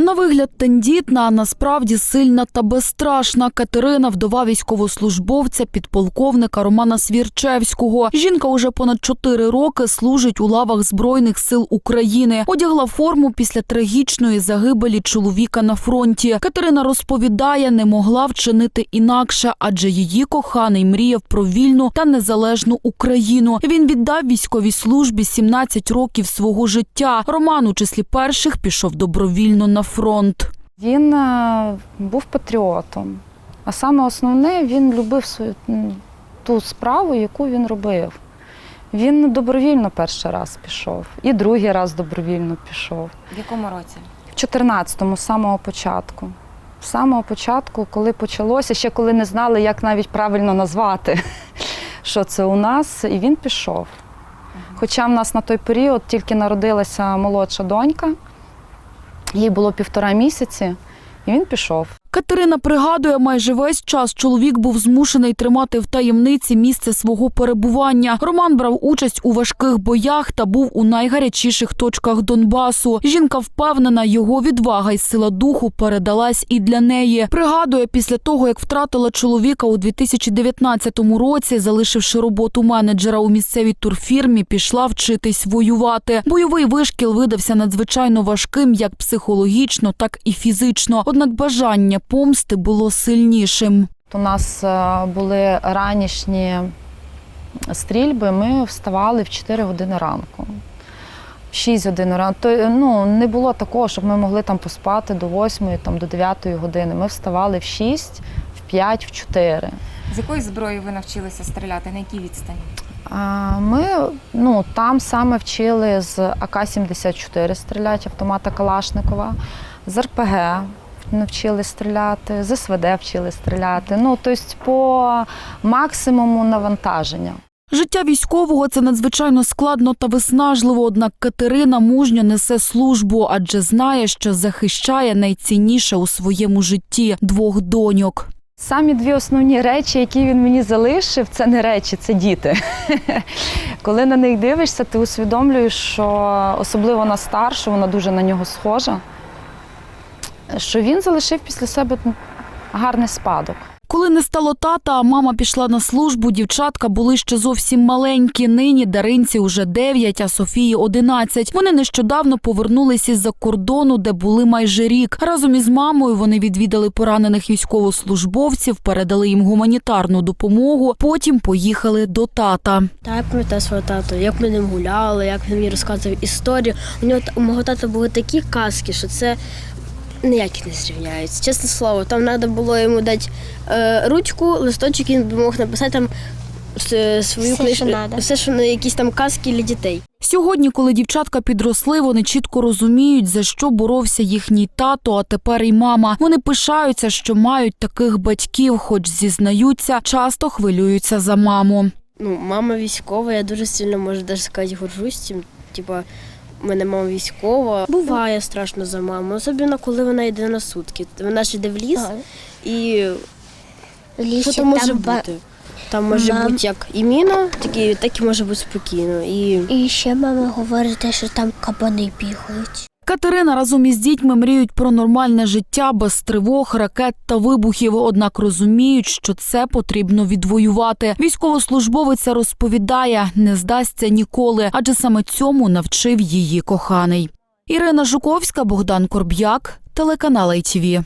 На вигляд тендітна, а насправді сильна та безстрашна Катерина, вдова військовослужбовця, підполковника Романа Свірчевського. Жінка уже понад чотири роки служить у лавах Збройних сил України. Одягла форму після трагічної загибелі чоловіка на фронті. Катерина розповідає, не могла вчинити інакше, адже її коханий мріяв про вільну та незалежну Україну. Він віддав військовій службі 17 років свого життя. Роман у числі перших пішов добровільно на фронт. Він е, був патріотом. А саме основне, він любив свою ту справу, яку він робив. Він добровільно перший раз пішов, і другий раз добровільно пішов. В якому році? В 14-му, з самого початку. З самого початку, коли почалося, ще коли не знали, як навіть правильно назвати, що це у нас, і він пішов. Хоча в нас на той період тільки народилася молодша донька, їй було півтора місяці, і він пішов. Катерина пригадує, майже весь час чоловік був змушений тримати в таємниці місце свого перебування. Роман брав участь у важких боях та був у найгарячіших точках Донбасу. Жінка впевнена, його відвага й сила духу передалась і для неї. Пригадує, після того як втратила чоловіка у 2019 році, залишивши роботу менеджера у місцевій турфірмі, пішла вчитись воювати. Бойовий вишкіл видався надзвичайно важким, як психологічно, так і фізично. Однак бажання помсти було сильнішим. У нас е, були ранішні стрільби, ми вставали в 4 години ранку. В 6 годин ранку. То, ну, не було такого, щоб ми могли там поспати до 8, там, до 9 години. Ми вставали в 6, в 5, в 4. З якої зброї ви навчилися стріляти? На якій відстані? А Ми ну, там саме вчили з АК-74 стріляти, автомата Калашникова, з РПГ навчили стріляти, з СВД вчили стріляти. Ну, тобто по максимуму навантаження. Життя військового це надзвичайно складно та виснажливо. Однак Катерина мужньо несе службу, адже знає, що захищає найцінніше у своєму житті двох доньок. Самі дві основні речі, які він мені залишив, це не речі, це діти. Коли на них дивишся, ти усвідомлюєш, що особливо на старшу, вона дуже на нього схожа, що він залишив після себе гарний спадок. Коли не стало тата, а мама пішла на службу, дівчатка були ще зовсім маленькі. Нині Даринці уже 9, а Софії 11. Вони нещодавно повернулися із-за кордону, де були майже рік. Разом із мамою вони відвідали поранених військовослужбовців, передали їм гуманітарну допомогу. Потім поїхали до тата. Та я пам'ятаю свого тату, як ми ним гуляли, як він мені розказував історію. У нього у мого тата були такі казки, що це ніякі не зрівняється. Чесне слово, там треба було йому дати е, ручку, листочок, він мог написати там свою Все, книжку, що все, що на якісь там казки для дітей. Сьогодні, коли дівчатка підросли, вони чітко розуміють, за що боровся їхній тато, а тепер і мама. Вони пишаються, що мають таких батьків, хоч зізнаються, часто хвилюються за маму. Ну, мама військова, я дуже сильно можу навіть сказати, горжусь цим. Типа, у мене мама військова. Буває страшно за маму, особливо коли вона йде на сутки. Вона ж йде в ліс і В лісі Що там може там бути? Там може Мам. бути як і міна, так і, так і може бути спокійно. І І ще мама говорить, що там кабани бігають. Катерина разом із дітьми мріють про нормальне життя без тривог, ракет та вибухів. Однак розуміють, що це потрібно відвоювати. Військовослужбовиця розповідає, не здасться ніколи, адже саме цьому навчив її коханий. Ірина Жуковська, Богдан Корб'як, телеканал ITV.